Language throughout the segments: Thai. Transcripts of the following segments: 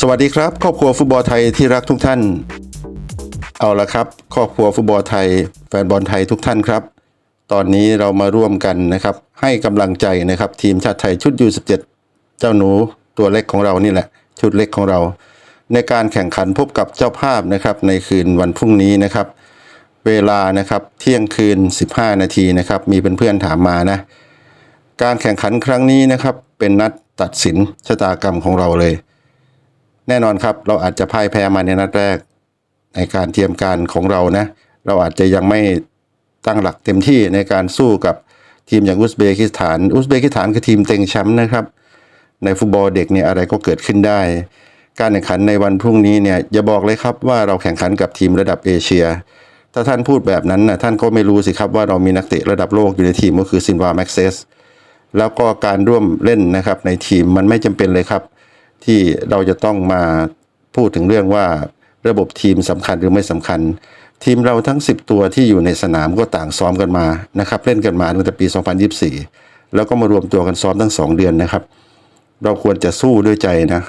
สวัสดีครับ ครอบครัวฟุตบอลไทยที่รักทุกท่าน เอาละครับ ครอบครัวฟุตบอลไทย แฟนบอลไทยทุกท่านครับ ตอนนี้เรามาร่วมกันนะครับ ให้กำลังใจนะครับ ทีมชาติไทยชุดยู17เจ้าหนูตัวเล็กของเรานี่แหละ ชุดเล็กของเรา ในการแข่งขันพบกับเจ้าภาพนะครับ ในคืนวันพรุ่งนี้นะครับ เวลานะครับเที่ยงคืน 15 นาทีนะครับ มีเพื่อนๆถามมานะ การแข่งขันครั้งนี้นะครับ เป็นนัด ตัดสินชะตากรรมของเราเลย แน่นอนครับเราอาจจะพ่ายแพ้มาในนัดแรก ในการเตรียมการของเรานะ เราอาจจะยังไม่ตั้งหลักเต็มที่ในการสู้กับทีมอย่างอุซเบกิสถาน อุซเบกิสถานคือทีมเต็งแชมป์นะครับ ในฟุตบอลเด็กเนี่ยอะไรก็เกิดขึ้นได้ การแข่งขันในวันพรุ่งนี้เนี่ยอย่าบอกเลยครับว่าเราแข่งขันกับทีมระดับเอเชีย ถ้าท่านพูดแบบนั้นนะท่านก็ไม่รู้สิครับว่าเรามีนักเตะระดับโลกอยู่ในทีมก็คือซินวาแม็กเซส แล้วก็การร่วมเล่นนะครับในทีมมันไม่จำเป็นเลยครับ ที่เราจะต้องมาพูดถึงเรื่องว่าระบบทีมสำคัญหรือไม่สำคัญ ทีมเราทั้ง 10 ตัวที่อยู่ในสนามก็ต่างซ้อมกันมานะครับเล่นกันมาตั้งแต่ปี 2024 แล้วก็มารวมตัวกันซ้อมทั้ง 2 เดือนนะครับ เราควรจะสู้ด้วยใจนะ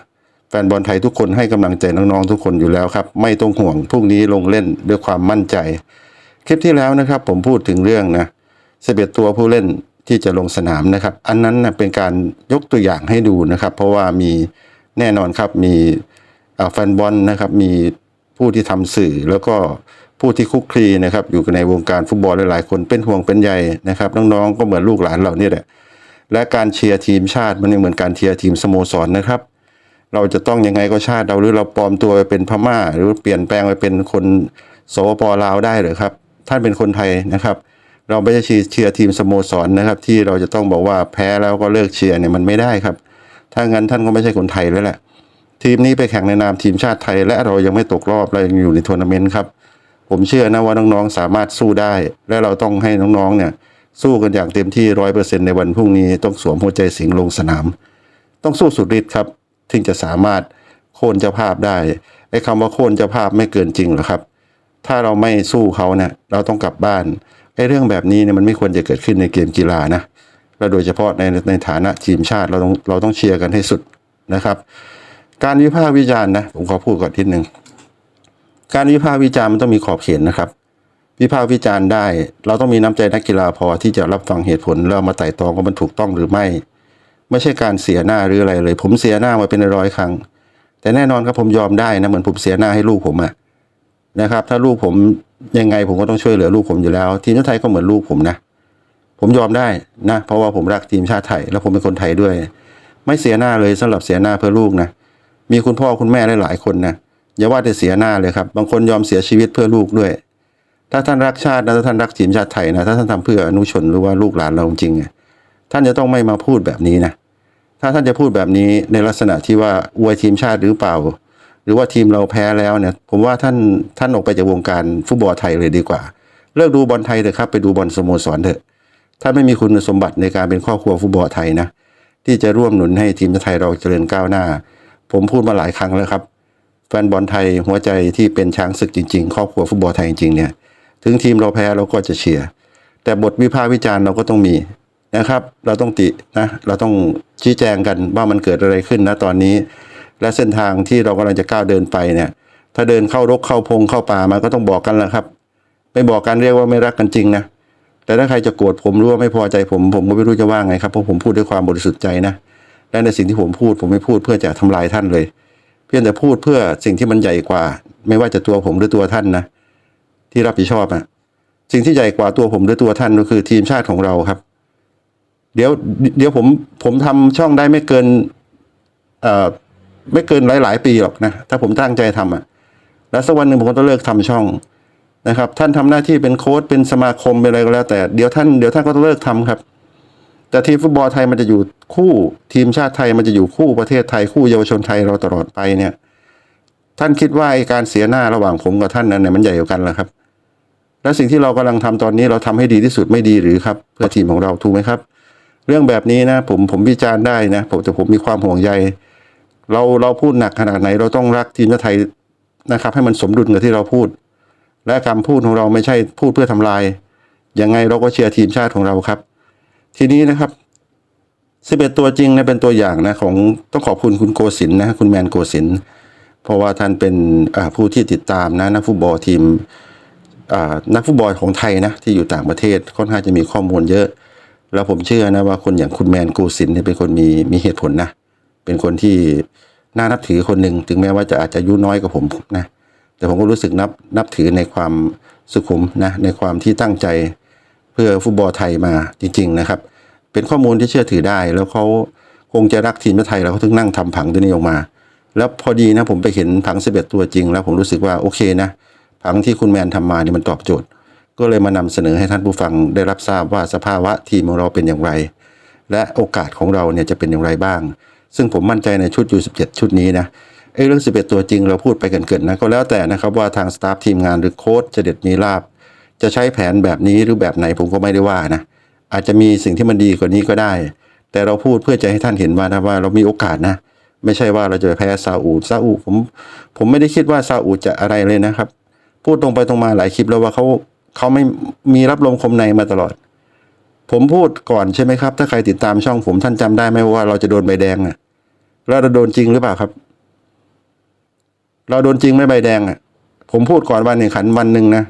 แฟนบอลไทยทุกคนให้กำลังใจน้องๆทุกคนอยู่แล้วครับ ไม่ต้องห่วงพรุ่งนี้ลงเล่นด้วยความมั่นใจ คลิปที่แล้วนะครับผมพูดถึงเรื่องนะ11 ตัวผู้เล่น ที่จะลงสนามนะครับ อันนั้นนะเป็นการยกตัวอย่างให้ดูนะครับ เพราะว่ามีแน่นอนครับมีแฟนบอลนะครับมีผู้ที่ทำสื่อแล้วก็ผู้ที่คุกคลีนะครับอยู่ในวงการฟุตบอลหลายๆคนเป็นห่วงเป็นใยนะครับน้องๆก็เหมือนลูกหลานเราเนี่ยแหละและการเชียร์ทีมชาติมันไม่เหมือนการเชียร์ทีมสโมสรนะครับ เราจะต้องยังไงก็ชาติเราหรือเราปลอมตัวไปเป็นพม่า หรือเปลี่ยนแปลงไปเป็นคนสปปลาวได้หรือครับ ท่านเป็นคนไทยนะครับ เราไม่ใช่เชียร์ทีมสโมสรนะครับ ที่เราจะต้องบอกว่าแพ้แล้วก็เลิกเชียร์เนี่ยมันไม่ได้ครับ ถ้างั้นท่านก็ไม่ใช่คนไทยแล้วแหละ ทีมนี้ไปแข่งในนามทีมชาติไทย และเรายังไม่ตกรอบเรายังอยู่ในทัวร์นาเมนต์ครับ ผมเชื่อนะว่าน้องๆสามารถสู้ได้ และเราต้องให้น้องๆเนี่ยสู้กันอย่างเต็มที่ร้อยเปอร์เซ็นในวันพรุ่งนี้ต้องสวมหัวใจสิงลงสนาม ต้องสู้สุดฤทธิ์ครับถึงจะสามารถโค่นเจ้าภาพได้ไอ้คำว่าโค่นเจ้าภาพไม่เกินจริงหรอครับ ถ้าเราไม่สู้เขาเนี่ยเราต้องกลับบ้าน ไอ้เรื่องแบบนี้เนี่ยมันไม่ควรจะเกิดขึ้นในเกมกีฬานะและโดยเฉพาะในในฐานะทีมชาติเราต้องเราต้องเชียร์กันให้สุดนะครับ การวิพากษ์วิจารณ์นะผมขอพูดก่อนทีหนึ่งการวิพากษ์วิจารณ์มันต้องมีขอบเขตนะครับ วิพากษ์วิจารณ์ได้ เราต้องมีน้ำใจนักกีฬาพอที่จะรับฟังเหตุผลแล้วมาไต่ตองว่ามันถูกต้องหรือไม่ ไม่ใช่การเสียหน้าหรืออะไรเลย ผมเสียหน้ามาเป็นร้อยครั้ง แต่แน่นอนครับผมยอมได้นะเหมือนผมเสียหน้าให้ลูกผมอะ นะครับ ถ้าลูกผมยังไงผมก็ต้องช่วยเหลือลูกผมอยู่แล้ว ทีมชาติไทยก็เหมือนลูกผมนะ ผมยอมได้นะ เพราะว่าผมรักทีมชาติไทย แล้วผมเป็นคนไทยด้วย ไม่เสียหน้าเลยสำหรับเสียหน้าเพื่อลูกนะ มีคุณพ่อคุณแม่หลายๆคนนะอย่าว่าแต่เสียหน้าเลยครับ บางคนยอมเสียชีวิตเพื่อลูกด้วย ถ้าท่านรักชาตินะถ้าท่านรักทีมชาติไทยนะ ถ้าท่านทำเพื่ออนุชนหรือว่าลูกหลานเราจริงๆท่านจะต้องไม่มาพูดแบบนี้นะ ถ้าท่านจะพูดแบบนี้ในลักษณะที่ว่าอวยทีมชาติหรือเปล่า หรือว่าทีมเราแพ้แล้วเนี่ย ผมว่าท่านท่านออกไปจากวงการฟุตบอลไทยเลยดีกว่า เลิกดูบอลไทยเถอะครับไปดูบอลสโมสรเถอะท่านไม่มีคุณสมบัติในการเป็นครอบครัวฟุตบอลไทยนะที่จะร่วมหนุนให้ทีมชาติไทยเราเจริญก้าวหน้า ผมพูดมาหลายครั้งแล้วครับ แฟนบอลไทยหัวใจที่เป็นช้างศึกจริง ๆ ครอบครัวฟุตบอลไทยจริงๆเนี่ยถึงทีมเราแพ้เราก็จะเชียร์แต่บทวิพากษ์วิจารณ์เราก็ต้องมีนะครับ เราต้องตินะเราต้องชี้แจงกันว่ามันเกิดอะไรขึ้นนะตอนนี้ และเส้นทางที่เรากำลังจะก้าวเดินไปเนี่ยถ้าเดินเข้ารกเข้าพงเข้าป่ามาก็ต้องบอกกันแหละครับ ไม่บอกกันเรียกว่าไม่รักกันจริงนะแต่ถ้าใครจะโกรธผมหรือว่าไม่พอใจผมผมก็ไม่รู้จะว่าไงครับเพราะผมพูดด้วยความบริสุทธิ์ใจนะและในสิ่งที่ผมพูดผมไม่พูดเพื่อจะทำลายท่านเลย เพียงแต่พูดเพื่อสิ่งที่มันใหญ่กว่า ไม่ว่าจะตัวผมหรือตัวท่านนะที่รับผิดชอบอะสิ่งที่ใหญ่กว่าตัวผมหรือตัวท่านก็คือทีมชาติของเราครับ เดี๋ยวเดี๋ยวผมผมทำช่องได้ไม่เกินเอ่อ ไม่เกินหลายหลาย ๆ ปีหรอกนะถ้าผมตั้งใจทำอะ แล้วสักวันหนึ่งผมก็ต้องเลิกทำช่องนะครับ ท่านทำหน้าที่เป็นโค้ชเป็นสมาคมเป็นอะไรก็แล้ว แต่เดี๋ยวท่านเดี๋ยวท่านก็ต้องเลิกทำครับ แต่ทีมฟุตบอลไทยมันจะอยู่คู่ทีมชาติไทยมันจะอยู่คู่ประเทศไทยคู่เยาวชนไทยเราตลอดไปเนี่ย ท่านคิดว่าไอการเสียหน้าระหว่างผมกับท่านนั้นเนี่ยมันใหญ่กว่ากันเหรอครับและสิ่งที่เรากำลังทำตอนนี้เราทำให้ดีที่สุดไม่ดีหรือครับ เพื่อทีมของเราถูกไหมครับ เรื่องแบบนี้นะผมผมวิจารณ์ได้นะผมแต่ผมมีความห่วงใย เราเราพูดหนักขนาดไหน เราต้องรักทีมชาติไทยนะครับ ให้มันสมดุลกับที่เราพูด และคำพูดของเราไม่ใช่พูดเพื่อทำลายยังไงเราก็เชียร์ทีมชาติของเราครับ ทีนี้นะครับสิบเอ็ดตัวจริงนะเป็นตัวอย่างนะของต้องขอบคุณคุณโกศินนะคุณแมนโกศินเพราะว่าท่านเป็นผู้ที่ติดตามนะนักฟุตบอลทีมนักฟุตบอลของไทยนะที่อยู่ต่างประเทศค่อนข้างจะมีข้อมูลเยอะ แล้วผมเชื่อนะว่าคนอย่างคุณแมนโกศินเนี่ยเป็นคนมีมีเหตุผลนะ เป็นคนที่น่านับถือคนหนึ่งถึงแม้ว่าจะอาจจะอายุน้อยกว่าผมนะแต่ผมก็รู้สึกนับนับถือในความสุขุมนะในความที่ตั้งใจเพื่อฟุตบอลไทยมาจริง ๆ นะครับ เป็นข้อมูลที่เชื่อถือได้ แล้วเขาคงจะรักทีมชาติไทยแล้วเขาถึงนั่งทำผังตัวนี้ออกมา แล้วพอดีนะผมไปเห็นผังสิบเอ็ดตัวจริง แล้วผมรู้สึกว่าโอเคนะผังที่คุณแมนทำมานี่มันตอบโจทย์ ก็เลยมานำเสนอให้ท่านผู้ฟังได้รับทราบว่าสภาวะทีมของเราเป็นอย่างไร และโอกาสของเราเนี่ยจะเป็นอย่างไรบ้าง ซึ่งผมมั่นใจในชุดยู17 ชุดนี้นะไอ้เรื่อง 11 ตัวจริงเราพูดไปเกินๆนะก็แล้วแต่นะครับว่าทางสตาฟทีมงานหรือโค้ชจะเด็ดมีลาบ จะใช้แผนแบบนี้หรือแบบไหนผมก็ไม่ได้ว่านะอาจจะมีสิ่งที่มันดีกว่านี้ก็ได้ แต่เราพูดเพื่อจะให้ท่านเห็นว่านะว่าเรามีโอกาสนะ ไม่ใช่ว่าเราจะไปแพ้ซาอุซาอุผมผมไม่ได้คิดว่าซาอุจะอะไรเลยนะครับ พูดตรงไปตรงมาหลายคลิปแล้วว่าเขาเขาไม่มีรับลมคมในมาตลอด ผมพูดก่อนใช่ไหมครับ ถ้าใครติดตามช่องผมท่านจำได้ไหมว่าเราจะโดนใบแดงอะแล้วเราโดนจริงหรือเปล่าครับ เราโดนจริงไม่ใบแดงอะ ผมพูดก่อนวันหนึ่งขันวันหนึ่งนะ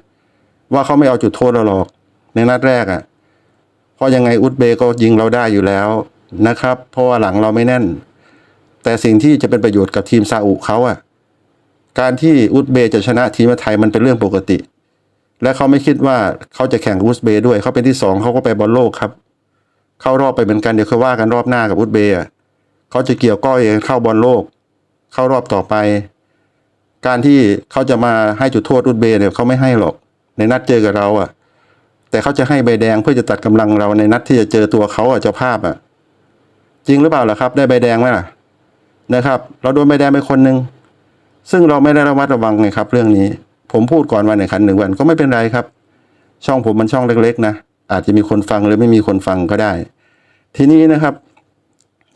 ว่าเขาไม่เอาจุดโทษเราหรอกในนัดแรกอะเพราะยังไงอุซเบย์ก็ยิงเราได้อยู่แล้วนะครับ เพราะว่าหลังเราไม่แน่น แต่สิ่งที่จะเป็นประโยชน์กับทีมซาอุเขาอะ การที่อุซเบย์จะชนะทีมไทยมันเป็นเรื่องปกติ และเขาไม่คิดว่าเขาจะแข่งอุซเบย์ด้วยเขาเป็นที่สองเขาก็ไปบอลโลกครับ เข้ารอบไปเหมือนกันเดี๋ยวค่อยว่ากันรอบหน้ากับอุซเบย์เขาจะเกี่ยวก้อยเข้าบอลโลก เข้ารอบต่อไป การที่เขาจะมาให้จุดโทษอุซเบย์เนี่ยเขาไม่ให้หรอก ในนัดเจอกับเราอะ แต่เขาจะให้ใบแดงเพื่อจะตัดกำลังเราในนัดที่จะเจอตัวเขาอะเจ้าภาพอะ จริงหรือเปล่าล่ะครับ ได้ใบแดงไหมล่ะนะครับ เราโดนใบแดงไปคนหนึ่งซึ่งเราไม่ได้ระมัดระวังไงครับ เรื่องนี้ ผมพูดก่อนวันแข่งขันหนึ่งวันก็ไม่เป็นไรครับ ช่องผมมันช่องเล็กๆนะอาจจะมีคนฟังหรือไม่มีคนฟังก็ได้ ทีนี้นะครับ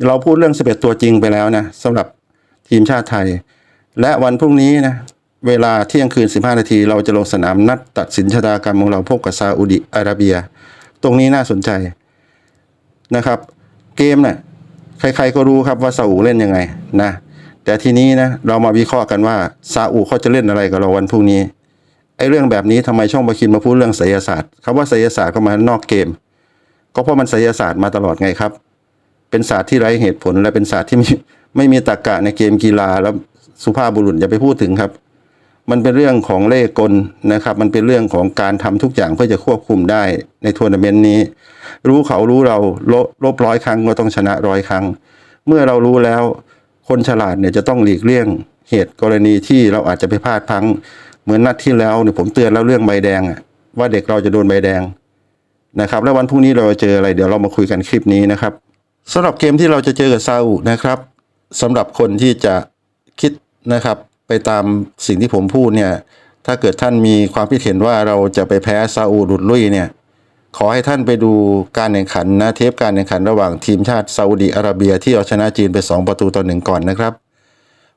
เราพูดเรื่อง 11 ตัวจริงไปแล้วนะสำหรับทีมชาติไทย และวันพรุ่งนี้นะเวลาเที่ยงคืน 15 นาที เราจะลงสนามนัดตัดสินชะตากรรมของเราพบกับซาอุดิอาระเบีย ตรงนี้น่าสนใจนะครับ เกมเนี่ยใครๆก็รู้ครับว่าซาอุเล่นยังไงนะ แต่ทีนี้นะเรามาวิเคราะห์กันว่าซาอุเขาจะเล่นอะไรกับเราวันพรุ่งนี้ไอ้เรื่องแบบนี้ทำไมช่องบาคินมาพูดเรื่องไสยศาสตร์คำว่าไสยศาสตร์ก็มานอกเกม ก็เพราะมันไสยศาสตร์มาตลอดไงครับ เป็นศาสตร์ที่ไร้เหตุผล และเป็นศาสตร์ที่ไม่ไม่มีตรรกะในเกมกีฬาแล้วสุภาพบุรุษอย่าไปพูดถึงครับ มันเป็นเรื่องของเล่กลนะครับ มันเป็นเรื่องของการทำทุกอย่างเพื่อจะควบคุมได้ในทัวร์นาเมนต์นี้ รู้เขารู้เราลบร้อยครั้งก็ต้องชนะร้อยครั้ง เมื่อเรารู้แล้ว คนฉลาดเนี่ยจะต้องหลีกเลี่ยงเหตุกรณีที่เราอาจจะไปพลาดพังเหมือนนัดที่แล้วเนี่ยผมเตือนแล้วเรื่องใบแดงอะว่าเด็กเราจะโดนใบแดงนะครับ แล้ววันพรุ่งนี้เราจะเจออะไรเดี๋ยวเรามาคุยกันคลิปนี้นะครับสำหรับเกมที่เราจะเจอกับซาอุนะครับสำหรับคนที่จะคิดนะครับ ไปตามสิ่งที่ผมพูดเนี่ยถ้าเกิดท่านมีความคิดเห็นว่าเราจะไปแพ้ซาอุดุดลุยเนี่ย ขอให้ท่านไปดูการแข่งขันนะเทปการแข่งขันระหว่างทีมชาติซาอุดีอาระเบียที่เอาชนะจีนไป 2 ประตูต่อหนึ่งก่อนนะครับ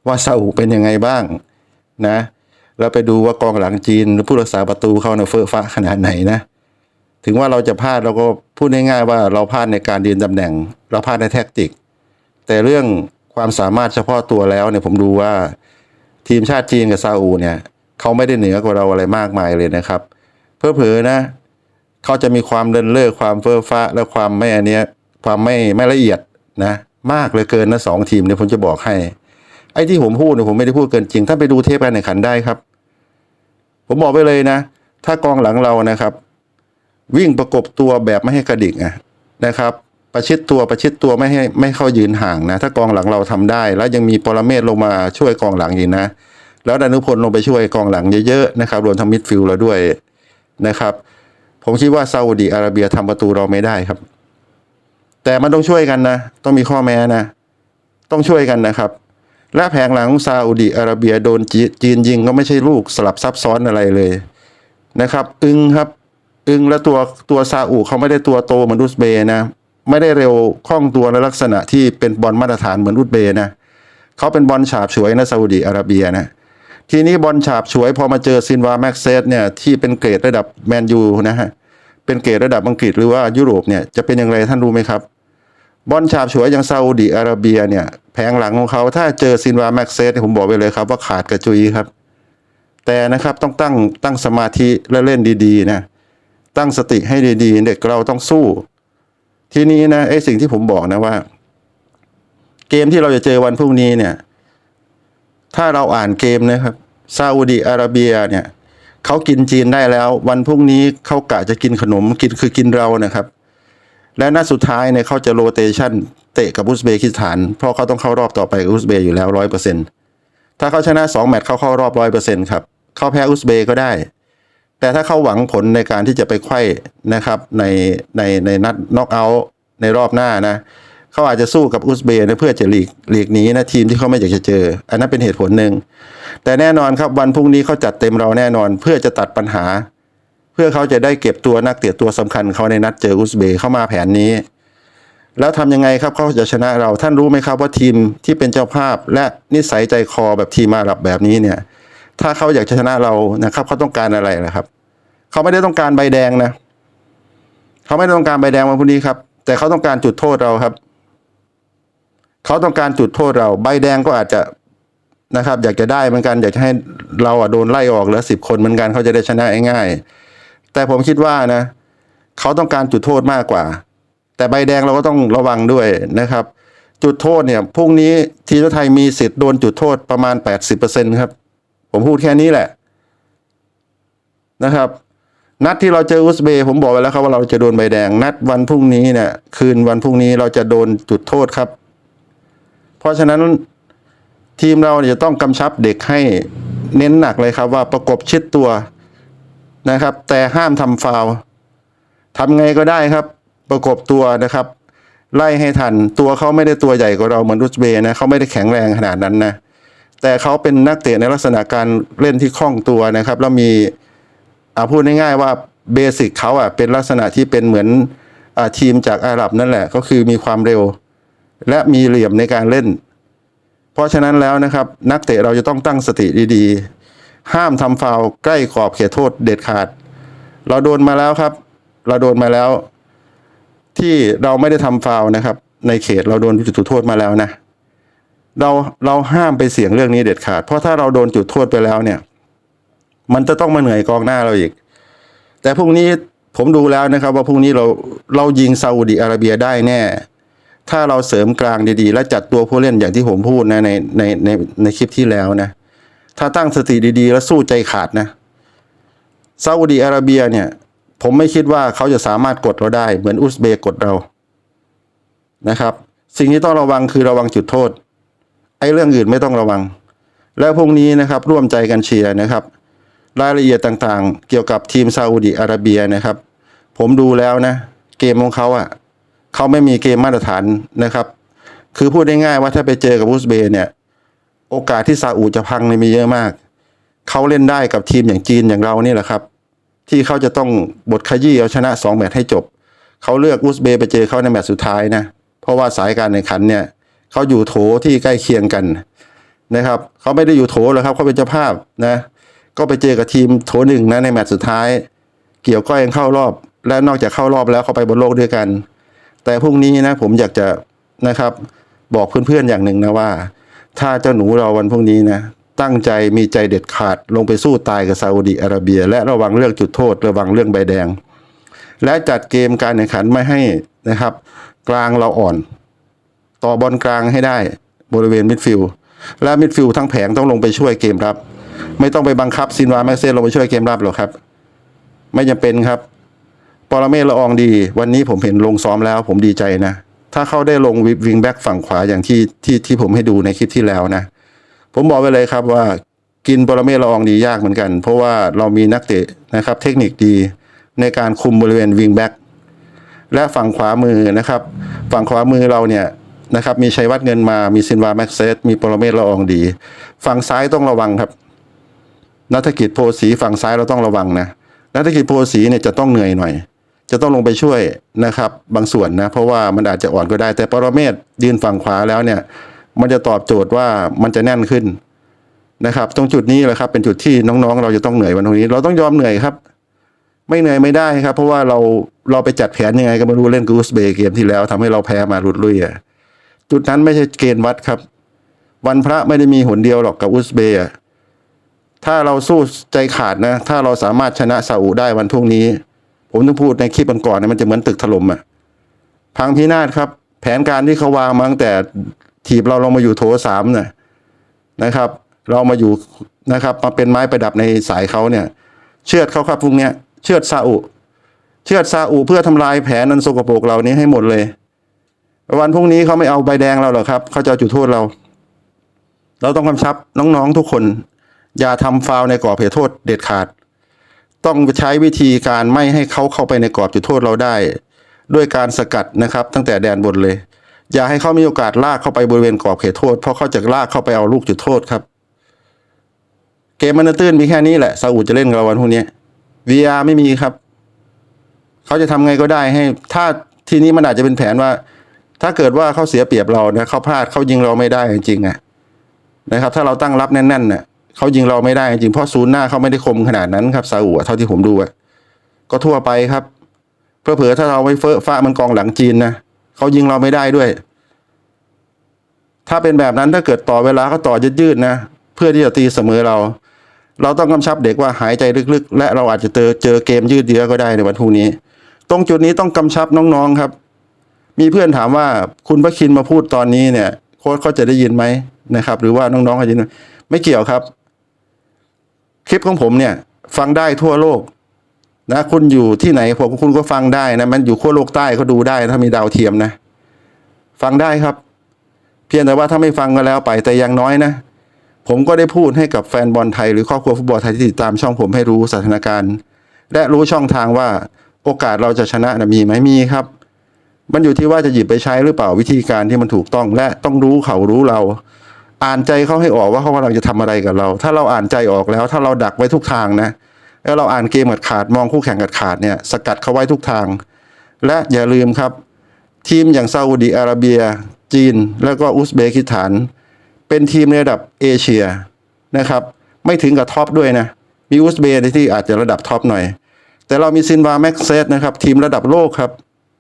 ว่าซาอุเป็นยังไงบ้างนะแล้วไปดูว่ากองหลังจีนหรือผู้รักษาประตูเขาเนี่ยเฟ้อฟ้าขนาดไหนนะ ถึงว่าเราจะพลาดเราก็พูดง่ายๆว่าเราพลาดในการยืนตำแหน่ง เราพลาดในแท็กติก แต่เรื่องความสามารถเฉพาะตัวแล้วเนี่ยผมดูว่า ทีมชาติจีนกับซาอุเนี่ยเขาไม่ได้เหนือกว่าเราอะไรมากมายเลยนะครับ เพื่อเผอนะ เขาจะมีความเลินเล่อความเฟ้อฟ้าและความไม่อันเนี้ยความไม่ไม่ละเอียดนะ มากเลือเกินนะสองทีมเนี่ยผมจะบอกให้ ไอ้ที่ผมพูดเนี่ยผมไม่ได้พูดเกินจริงท่านไปดูเทปการแข่งขันได้ครับ ผมบอกไปเลยนะ ถ้ากองหลังเรานะครับ วิ่งประกบตัวแบบไม่ให้กระดิกอะนะครับ ประชิดตัวประชิดตัวไม่ให้ไม่เข้ายืนห่างนะ ถ้ากองหลังเราทำได้ แล้วยังมีปรเมศลงมาช่วยกองหลังอีกนะแล้วดานุพลลงไปช่วยกองหลังเยอะๆนะครับรวมทั้งมิดฟิลด์เราด้วยนะครับ ผมคิดว่าซาอุดีอาระเบียทำประตูเราไม่ได้ครับ แต่มันต้องช่วยกันนะ ต้องมีข้อแม้นะ ต้องช่วยกันนะครับ และแผงหลังซาอุดีอาระเบียโดนจีจีนยิงก็ไม่ใช่ลูกสลับซับซ้อนอะไรเลยนะครับ อึงครับ อึงและตัวตัวซาอุเขาไม่ได้ตัวโตเหมือนอุซเบย์นะ ไม่ได้เร็วคล่องตัวในลักษณะที่เป็นบอลมาตรฐานเหมือนอุซเบย์นะเขาเป็นบอลฉาบฉวยนะซาอุดีอาระเบียนะ ทีนี้บอลฉาบฉวยพอมาเจอซินวาแม็กเซสเนี่ยที่เป็นเกรดระดับแมนยูนะฮะเป็นเกรดระดับอังกฤษหรือว่ายุโรปเนี่ยจะเป็นอย่างไรท่านรู้ไหมครับ บอลฉาบฉวยอย่างซาอุดิอาระเบียเนี่ยแผงหลังของเขาถ้าเจอซินวาแม็กเซสผมบอกไปเลยครับว่าขาดกระจุยครับ แต่นะครับต้องตั้งตั้งสมาธิและเล่นดีๆนะตั้งสติให้ดีๆ เด็กเราต้องสู้ ทีนี้นะไอ้สิ่งที่ผมบอกนะว่า เกมที่เราจะเจอวันพรุ่งนี้เนี่ย ถ้าเราอ่านเกมนะครับซาอุดิอาระเบียเนี่ยเขากินจีนได้แล้ว วันพรุ่งนี้เขากะจะกินขนมกินคือกินเรานะครับ และนัดสุดท้ายเนี่ยเขาจะโรเตชันเตะกับอุซเบกิสถาน เพราะเขาต้องเข้ารอบต่อไปอุซเบอยู่แล้วร้อยเปอร์เซ็นต์ถ้าเขาชนะสองแมตช์เขาเข้ารอบร้อยเปอร์เซ็นต์ครับเขาแพ้อุซเบก็ได้ แต่ถ้าเขาหวังผลในการที่จะไปไข้นะครับในในในนัดน็อกเอาท์ในรอบหน้านะ เขาอาจจะสู้กับอุซเบย์เพื่อจะหลีกหลีกนีนะทีมที่เขาไม่อยากจะเจอ อันนั้นเป็นเหตุผลหนึ่งแต่แน่นอนครับวันพรุ่งนี้เขาจัดเต็มเราแน่นอนเพื่อจะตัดปัญหา เพื่อเขาจะได้เก็บตัวนักเตะตัวสำคัญเขาในนัดเจออุซเบย์เข้ามาแผนนี้ แล้วทำยังไงครับเขาจะชนะเราท่านรู้ไหมครับว่าทีมที่เป็นเจ้าภาพ และนิสัยใจคอแบบทีมอาหรับแบบนี้เนี่ย ถ้าเขาอยากจะชนะเรานะครับเขาต้องการอะไรนะครับเขาไม่ได้ต้องการใบแดงนะเขาไม่ได้ต้องการใบแดงวันพรุ่งนี้ครับ แต่เขาต้องการจุดโทษเราครับ เขาต้องการจุดโทษเรา ใบแดงก็อาจจะนะครับ อยากจะได้เหมือนกัน อยากจะให้เราอะโดนไล่ออกแล้วสิบคนเหมือนกันเขาจะได้ชนะง่ายๆแต่ผมคิดว่านะเขาต้องการจุดโทษมากกว่า แต่ใบแดงเราก็ต้องระวังด้วยนะครับ จุดโทษเนี่ยพรุ่งนี้ทีมชาติไทยมีสิทธิ์โดนจุดโทษประมาณ 80%ครับ ผมพูดแค่นี้แหละนะครับ นัดที่เราเจออุซเบย์ผมบอกไว้แล้วครับว่าเราจะโดนใบแดง นัดวันพรุ่งนี้เนี่ยคืนวันพรุ่งนี้เราจะโดนจุดโทษครับ เพราะฉะนั้นทีมเราจะต้องกำชับเด็กให้เน้นหนักเลยครับว่าประกบชิดตัวนะครับ แต่ห้ามทำฟาวทำไงก็ได้ครับ ประกบตัวนะครับ ไล่ให้ทันตัวเขาไม่ได้ตัวใหญ่กว่าเราเหมือนอุซเบย์นะเขาไม่ได้แข็งแรงขนาดนั้นนะแต่เขาเป็นนักเตะในลักษณะการเล่นที่คล่องตัวนะครับ แล้วมีอาพูดง่ายๆว่าเบสิกเขาอะเป็นลักษณะที่เป็นเหมือนอทีมจากอาหรับนั่นแหละ ก็คือมีความเร็ว และมีเหลี่ยมในการเล่น เพราะฉะนั้นแล้วนะครับ นักเตะเราจะต้องตั้งสติดีๆ ห้ามทำฟาวใกล้ขอบเขตโทษเด็ดขาด เราโดนมาแล้วครับ เราโดนมาแล้ว ที่เราไม่ได้ทำฟาวนะครับ ในเขตเราโดนจุดโทษมาแล้วนะเราเราห้ามไปเสี่ยงเรื่องนี้เด็ดขาด เพราะถ้าเราโดนจุดโทษไปแล้วเนี่ย มันจะต้องมาเหนื่อยกองหน้าเราอีก แต่พรุ่งนี้ผมดูแล้วนะครับ ว่าพรุ่งนี้เราเรายิงซาอุดิอาระเบียได้แน่ ถ้าเราเสริมกลางดีๆ และจัดตัวผู้เล่นอย่างที่ผมพูดนะในในในในคลิปที่แล้วนะ ถ้าตั้งสติดีๆ แล้วสู้ใจขาดนะซาอุดิอาระเบียเนี่ย ผมไม่คิดว่าเขาจะสามารถกดเราได้ เหมือนอุซเบย์กดเรานะครับ สิ่งที่ต้องระวังคือระวังจุดโทษไอ้เรื่องอื่นไม่ต้องระวัง แล้วพรุ่งนี้นะครับร่วมใจกันเชียร์นะครับ รายละเอียดต่างๆ เกี่ยวกับทีมซาอุดิอาระเบียนะครับ ผมดูแล้วนะ เกมของเขาอะ เขาไม่มีเกมมาตรฐานนะครับ คือพูดง่ายๆว่าถ้าไปเจอกับอุซเบย์เนี่ย โอกาสที่ซาอุจะพังเนี่ยมีเยอะมาก เขาเล่นได้กับทีมอย่างจีนอย่างเรานี่แหละครับ ที่เขาจะต้องบทขยี้เอาชนะสองแมตช์ให้จบ เขาเลือกอุซเบย์ไปเจอเขาในแมตช์สุดท้ายนะ เพราะว่าสายการแข่งขันเนี่ยเขาอยู่โถที่ใกล้เคียงกันนะครับ เขาไม่ได้อยู่โถหรอกครับเขาเป็นเจ้าภาพนะ ก็ไปเจอกับทีมโถหนึ่งนะในแมตช์สุดท้าย เกี่ยวก็ยังเข้ารอบ และนอกจากเข้ารอบแล้วเขาไปบนโลกด้วยกัน แต่พรุ่งนี้นะผมอยากจะนะครับบอกเพื่อนๆอย่างหนึ่งนะว่า ถ้าเจ้าหนูเราวันพรุ่งนี้นะตั้งใจมีใจเด็ดขาดลงไปสู้ตายกับซาอุดิอาระเบีย และระวังเรื่องจุดโทษ ระวังเรื่องใบแดง และจัดเกมการแข่งขันไม่ให้นะครับ กลางเราอ่อน ต่อบอลกลางให้ได้บริเวณมิดฟิลด์และมิดฟิลด์ทั้งแผงต้องลงไปช่วยเกมรับ ไม่ต้องไปบังคับซินวาแม็กเซนลงไปช่วยเกมรับหรอกครับ ไม่จำเป็นครับ ปรเมศละอองดี วันนี้ผมเห็นลงซ้อมแล้ว ผมดีใจนะ ถ้าเขาได้ลงวิงแบ็กฝั่งขวาอย่างที่ที่ที่ผมให้ดูในคลิปที่แล้วนะ ผมบอกไปเลยครับว่ากินปรเมศละอองดียากเหมือนกัน เพราะว่าเรามีนักเตะนะครับเทคนิคดีในการคุมบริเวณวิงแบ็กและฝั่งขวามือนะครับ ฝั่งขวามือเราเนี่ยนะครับมีชัยวัฒน์เงินมา มีซินวาแม็กเซสมีปรเมศละอองดี ฝั่งซ้ายต้องระวังครับ นัฐกิจโพสีฝั่งซ้ายเราต้องระวังนะนัฐกิจโพสีเนี่ยจะต้องเหนื่อยหน่อย จะต้องลงไปช่วยนะครับ บางส่วนนะเพราะว่ามันอาจจะอ่อนก็ได้ แต่ปรเมศยืนฝั่งขวาแล้วเนี่ย มันจะตอบโจทย์ว่ามันจะแน่นขึ้นนะครับ ตรงจุดนี้แหละครับ เป็นจุดที่น้องๆ เราจะต้องเหนื่อยวันพรุ่งนี้ เราต้องยอมเหนื่อยครับ ไม่เหนื่อยไม่ได้ครับ เพราะว่าเราเราไปจัดแผนยังไงก็ไม่รู้เล่นกับอุซเบย์เกมที่แล้วทำให้เราแพ้มาหลุดลุยอะจุดนั้นไม่ใช่เกณฑ์วัดครับ วันพระไม่ได้มีหนเดียวหรอกกับอุซเบย์อะถ้าเราสู้ใจขาดนะ ถ้าเราสามารถชนะซาอุได้วันพรุ่งนี้ ผมต้องพูดในคลิปก่อนๆเนี่ยมันจะเหมือนตึกถล่มอะพังพินาศครับ แผนการที่เขาวางมาตั้งแต่ถีบเราลงมาอยู่โถสามเนี่ยนะครับ เรามาอยู่นะครับมาเป็นไม้ประดับในสายเขาเนี่ย เชือดเขาครับพวกเนี้ย เชือดซาอุ เชือดซาอุเพื่อทำลายแผนนันสกปรกเหล่านี้ให้หมดเลย วันพรุ่งนี้เขาไม่เอาใบแดงเราหรอกครับเขาจะเอาจุดโทษเรา เราต้องกำชับน้องๆทุกคน อย่าทำฟาวในกรอเขตโทษเด็ดขาด ต้องใช้วิธีการไม่ให้เขาเข้าไปในกรอบจุดโทษเราได้ ด้วยการสกัดนะครับ ตั้งแต่แดนบนเลย อย่าให้เขามีโอกาสลากเข้าไปบริเวณกรอบเขตโทษ เพราะเขาจะลากเข้าไปเอาลูกจุดโทษครับ เกมมันตื้นมีแค่นี้แหละซาอุจะเล่นกับเราวันพรุ่งนี้ VR ไม่มีครับ เขาจะทำไงก็ได้ให้ ถ้าทีนี้มันอาจจะเป็นแผนว่า ถ้าเกิดว่าเขาเสียเปรียบเรานะเขาพลาดเขายิงเราไม่ได้จริงๆอะนะครับ ถ้าเราตั้งรับแน่นๆเนี่ย เขายิงเราไม่ได้จริงเพราะศูนย์หน้าเขาไม่ได้คมขนาดนั้นครับซาอุเท่าที่ผมดูก็ทั่วไปครับเพื่อเผื่อถ้าเราไม่เฟ้อฟ้ามันกองหลังจีนนะเขายิงเราไม่ได้ด้วย ถ้าเป็นแบบนั้นถ้าเกิดต่อเวลาก็ต่อยืดๆนะเพื่อที่จะตีเสมอเรา เราต้องกำชับเด็กว่าหายใจลึกๆ และเราอาจจะเจอเจอเกมยืดเยื้อก็ได้ในวันพรุ่งนี้ ตรงจุดนี้ต้องกำชับน้องๆครับ มีเพื่อนถามว่าคุณพระคินมาพูดตอนนี้เนี่ย โค้ชเขาจะได้ยินไหมนะครับ หรือว่าน้องๆเขาจะได้ยินไหมไม่เกี่ยวครับ คลิปของผมเนี่ยฟังได้ทั่วโลกนะคุณอยู่ที่ไหนผมคุณก็ฟังได้นะมันอยู่ขั้วโลกใต้ก็ดูได้ถ้ามีดาวเทียมนะ ฟังได้ครับ เพียงแต่ว่าถ้าไม่ฟังก็แล้วไปแต่อย่างน้อยนะ ผมก็ได้พูดให้กับแฟนบอลไทยหรือครอบครัวฟุตบอลไทยที่ติดตามช่องผมให้รู้สถานการณ์ และรู้ช่องทางว่าโอกาสเราจะชนะนะมีไหมมีครับ มันอยู่ที่ว่าจะหยิบไปใช้หรือเปล่าวิธีการที่มันถูกต้องและต้องรู้เขารู้เรา อ่านใจเขาให้ออกว่าเขากำลังจะทำอะไรกับเรา ถ้าเราอ่านใจออกแล้ว ถ้าเราดักไว้ทุกทางนะ แล้วเราอ่านเกมกัดขาดมองคู่แข่งกัดขาดเนี่ยสกัดเขาไว้ทุกทาง และอย่าลืมครับ ทีมอย่างซาอุดีอาระเบีย จีน แล้วก็อุซเบกิสถาน เป็นทีมในระดับเอเชียนะครับ ไม่ถึงกับท็อปด้วยนะ มีอุซเบย์ที่อาจจะระดับท็อปหน่อย แต่เรามีซินวาแม็กเซสนะครับทีมระดับโลกครับ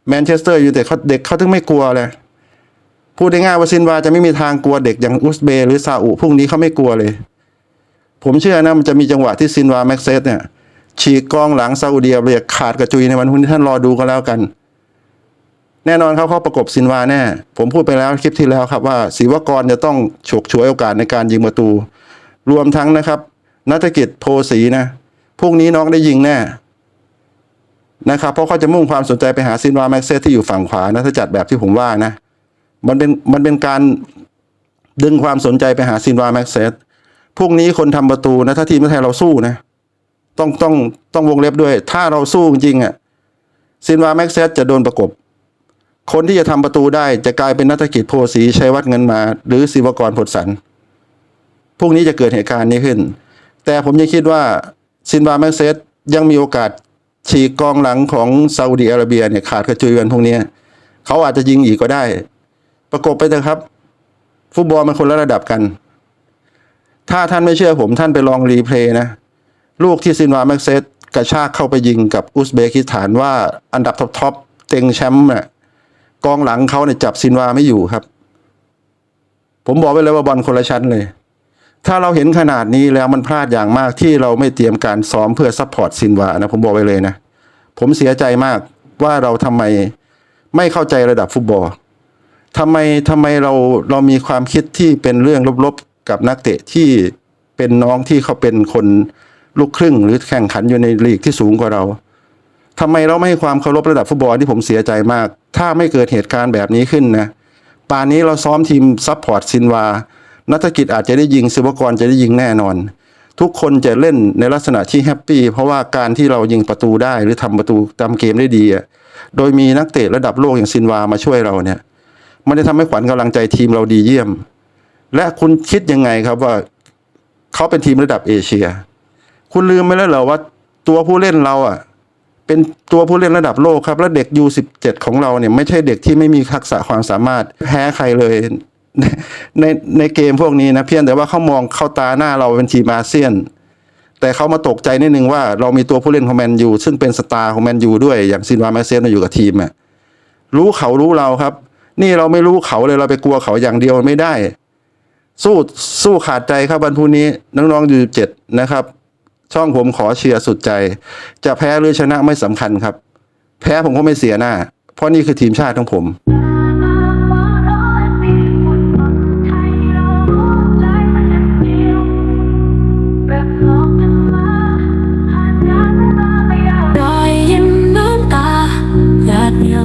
แมนเชสเตอร์ยูไนเต็ดเขาเด็กเขาถึงไม่กลัวเลย พูดง่ายๆว่าซินวาจะไม่มีทางกลัวเด็กอย่างอุซเบหรือซาอุพวกนี้เขาไม่กลัวเลย ผมเชื่อนะมันจะมีจังหวะที่ซินวาแม็กเซสเนี่ยฉีกกองหลังซาอุดิอาระเบียขาดกระจุยในวันพรุ่งนี้ท่านรอดูกันแล้วกัน แน่นอนครับเขาประกบซินวาแน่ ผมพูดไปแล้วคลิปที่แล้วครับว่าศิวกรจะต้องฉกฉวยโอกาสในการยิงประตู รวมทั้งนะครับ นัฐกิจโพสีนะพรุ่งนี้น้องได้ยิงแน่นะครับเพราะเขาจะมุ่งความสนใจไปหาซินวาแม็กเซสที่อยู่ฝั่งขวานะถ้าจัดแบบที่ผมว่านะ มันเป็นมันเป็นการดึงความสนใจไปหาซินวาแม็กเซสพรุ่งนี้คนทำประตูนะ ถ้าทีมไทยเราสู้นะ ต้องต้องต้องวงเล็บด้วย ถ้าเราสู้จริงๆอะซินวาแม็กเซสจะโดนประกบ คนที่จะทำประตูได้จะกลายเป็นนัฐกิจโพสีชัยวัฒน์เงินมา หรือศิวกรผลสันพรุ่งนี้จะเกิดเหตุการณ์นี้ขึ้น แต่ผมยังคิดว่าซินวาแม็กเซสยังมีโอกาสฉีกกองหลังของซาอุดีอาระเบียเนี่ยขาดกระจุยวันพวกนี้เขาอาจจะยิงอีกก็ได้ ประกบไปเถอะครับ ฟุตบอลมันคนละระดับกัน ถ้าท่านไม่เชื่อผมท่านไปลองรีเพลย์นะ ลูกที่ซินวาแม็กเซสกระชากเข้าไปยิงกับอุซเบกิสถานว่าอันดับท็อปทเต็งแชมป์น่ะกองหลังเขาเนี่ยจับซินวาไม่อยู่ครับ ผมบอกไว้เลยว่าบอลคนละชั้นเลย ถ้าเราเห็นขนาดนี้แล้วมันพลาดอย่างมากที่เราไม่เตรียมการซ้อมเพื่อซัพพอร์ตซินวานะผมบอกไว้เลยนะ ผมเสียใจมากว่าเราทำไมไม่เข้าใจระดับฟุตบอล ทำไมทำไมเราเรามีความคิดที่เป็นเรื่องลบๆกับนักเตะที่เป็นน้องที่เขาเป็นคนลูกครึ่ง หรือแข่งขันอยู่ในลีกที่สูงกว่าเราทำไมเราไม่ให้ความเคารพระดับฟุตบอลที่ผมเสียใจมาก ถ้าไม่เกิดเหตุการณ์แบบนี้ขึ้นนะป่านนี้เราซ้อมทีมซัพพอร์ตซินวานัฐกิจอาจจะได้ยิงศิวกรจะได้ยิงแน่นอน ทุกคนจะเล่นในลักษณะที่แฮปปี้เพราะว่าการที่เรายิงประตูได้หรือทำประตูตามเกมได้ดี โดยมีนักเตะระดับโลกอย่างซินวามาช่วยเราเนี่ย มันจะทำให้ขวัญกำลังใจทีมเราดีเยี่ยม และคุณคิดยังไงครับว่าเขาเป็นทีมระดับเอเชีย คุณลืมไปแล้วเหรอว่าตัวผู้เล่นเราอะ เป็นตัวผู้เล่นระดับโลกครับ และเด็กยูสิบเจ็ดของเราเนี่ย ไม่ใช่เด็กที่ไม่มีทักษะความสามารถแพ้ใครเลย ในในเกมพวกนี้นะเพียงแต่ว่าเขามองเข้าตาหน้าเราเป็นทีมอาเซียน แต่เขามาตกใจนิดนึงว่าเรามีตัวผู้เล่นของแมนยูซึ่งเป็นสตาร์ของแมนยูด้วยอย่างซินวาแมาเซียนอยู่กับทีมอะรู้เขารู้เราครับ นี่เราไม่รู้เขาเลยเราไปกลัวเขาอย่างเดียวไม่ได้ สู้สู้ขาดใจครับวันพรุ่งนี้น้องๆอยูเจ็ดนะครับ ช่องผมขอเชียร์สุดใจ จะแพ้หรือชนะไม่สำคัญครับ แพ้ผมก็ไม่เสียหน้า เพราะนี่คือทีมชาติของผมรอยยิ้มน้ำตาหยาดเดียว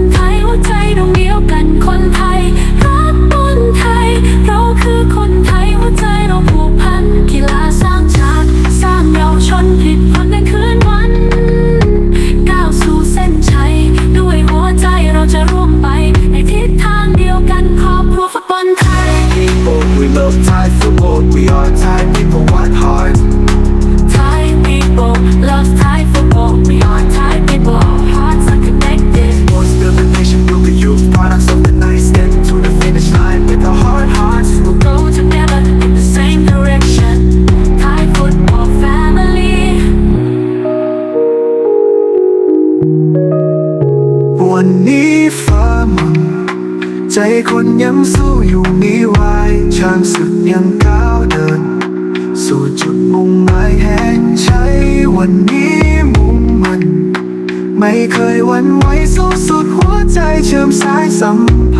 sương sai some.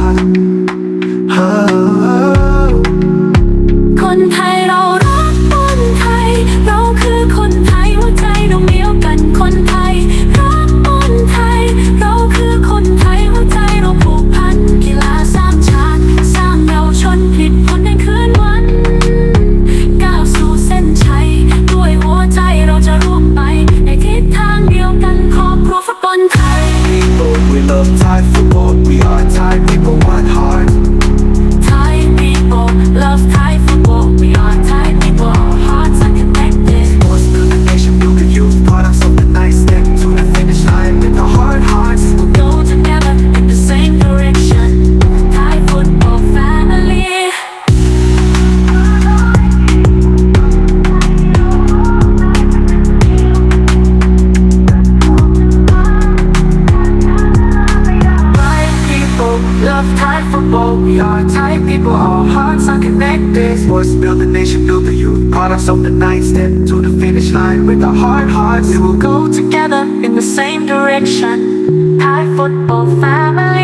the night Step to the finish line. With our hard hearts We will go together in the same direction. Thai football family.